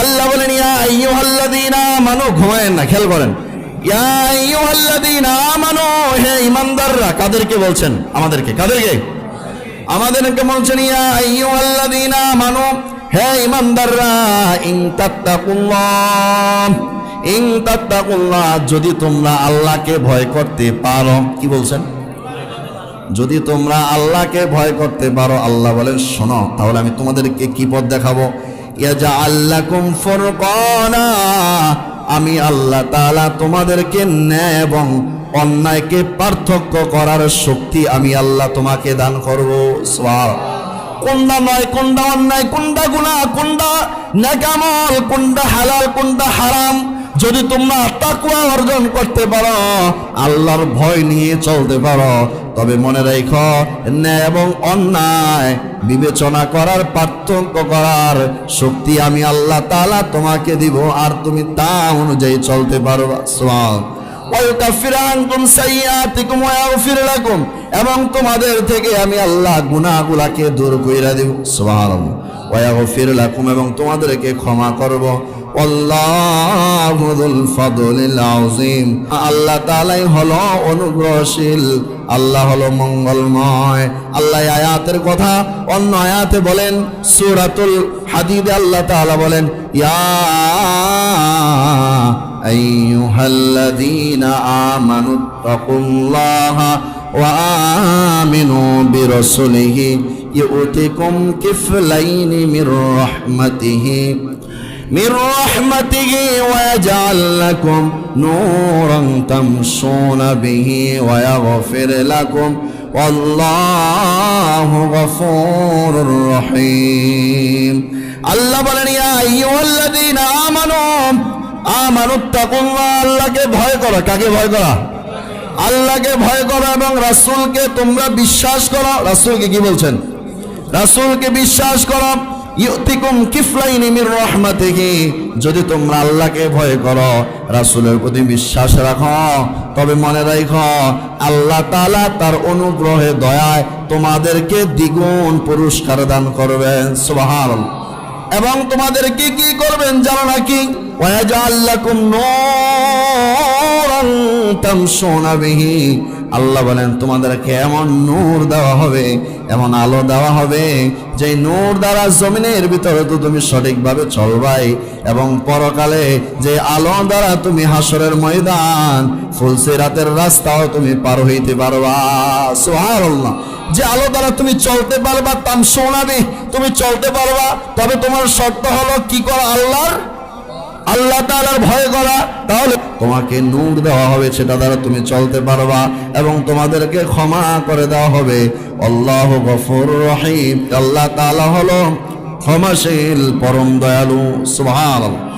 আল্লাহ বলেন, ইয়া ঘুমায়েন না, খেয়াল করেন। ইয়া কাদেরকে বলছেন? আমাদেরকে, কাদেরকে? আমাদেরকে বলছেন, ইয়া হে তাত্তাকুল্লাহ, যদি তোমরা আল্লাহকে ভয় করতে পারো, কি বলছেন? যদি তোমরা আল্লাহকে ভয় করতে পারো, আল্লাহ বলেন, শোনো, তাহলে আমি তোমাদেরকে কি পথ দেখাবো? আমি আল্লাহ তালা তোমাদেরকে ন্যায় এবং অন্যায়কে পার্থক্য করার শক্তি আমি আল্লাহ তোমাকে দান করব। কোনটা নয়, কোনটা অন্যায়, কোনটা গুণা কোনটা নাকামল কোনটা হালাল, কোনটা হারাম যদি তোমরা তাকুয়া অর্জন করতে পারো, আল্লাহর ভয় নিয়ে চলতে পারো। তবে মনে রেখো, ন্যায় এবং অন্যায় বিবেচনা করার পার্থক্য করার শক্তি আমি আল্লাহ তালা তোমাকে দিব, আর তুমি তা অনুযায়ী চলতে ইয়াগফির লাকুম, এবং তোমাদের থেকে আমি আল্লাহ গুনাহগুলাকে দূর কইরা দেব। সুবহানাল্লাহ। ওয়া ইয়াগফির লাকুম, এবং তোমাদেরকে ক্ষমা করব। আল্লাহু যুল ফাদলিল আযীম আল্লাহ তাআলাই হলো অনুগ্রহশীল আল্লাহ হলো মঙ্গলময় আল্লাহ এই আয়াতের কথা অন্য আয়াতে বলেন সূরাতুল হাদিদে আল্লাহ তাআলা বলেন ইয়া أيها الذين آمنوا اتقوا الله وآمنوا برسله يؤتكم كفلين من رحمته من رحمته ويجعل لكم نورا تمشون به ويغفر لكم والله غفور رحيم الله বলেন ইয়া আইয়ুহাল্লাযীনা আমানু আমানুত্তাকুল্লাহ আল্লাহকে ভয় করো কাকে ভয় করা আল্লাহকে ভয় করো এবং রাসূলকে তোমরা বিশ্বাস করো রাসূলকে কি বলছেন রাসূলকে বিশ্বাস করো ইউতিকুম কিফলাইনি মির রাহমাতিহি। যদি তোমরা আল্লাহকে ভয় করো, রাসূলের প্রতি বিশ্বাস রাখো, তবে মনে রাখো, আল্লাহ তাআলা তার অনুগ্রহে, দয়ায় তোমাদেরকে দ্বিগুণ পুরস্কার দান করবেন। সুবহানাল্লাহ। এবং তোমাদেরকে কি করবেন জানো নাকি? ওয়াজাল্লাকুম নূরান তামশুনা বিহি। আল্লাহ বলেন, তোমাদেরকে এমন নূর দেওয়া হবে, এমন আলো দেওয়া হবে যে নূর দ্বারা জমিনের ভিতরে তো তুমি সঠিকভাবে চলবাই এবং পরকালে যে আলো দ্বারা তুমি হাসরের ময়দান ফুলসে রাতের রাস্তাও তুমি পার হইতে পারবা। সুবহানাল্লাহ। যে আলো দ্বারা তুমি চলতে পারবা তাম শোনাবে, তুমি চলতে পারবা। তবে তোমার শর্ত হলো কি করা? আল্লাহর আল্লাহ তালার ভয় করা, তাহলে তোমাকে নূর দেওয়া হবে, সেটা দ্বারা তুমি চলতে পারবা এবং তোমাদেরকে ক্ষমা করে দেওয়া হবে। আল্লাহ গফর রহিম। আল্লাহ তালা হলো ক্ষমাশীল, পরম দয়ালু, সুবহানাল্লাহ।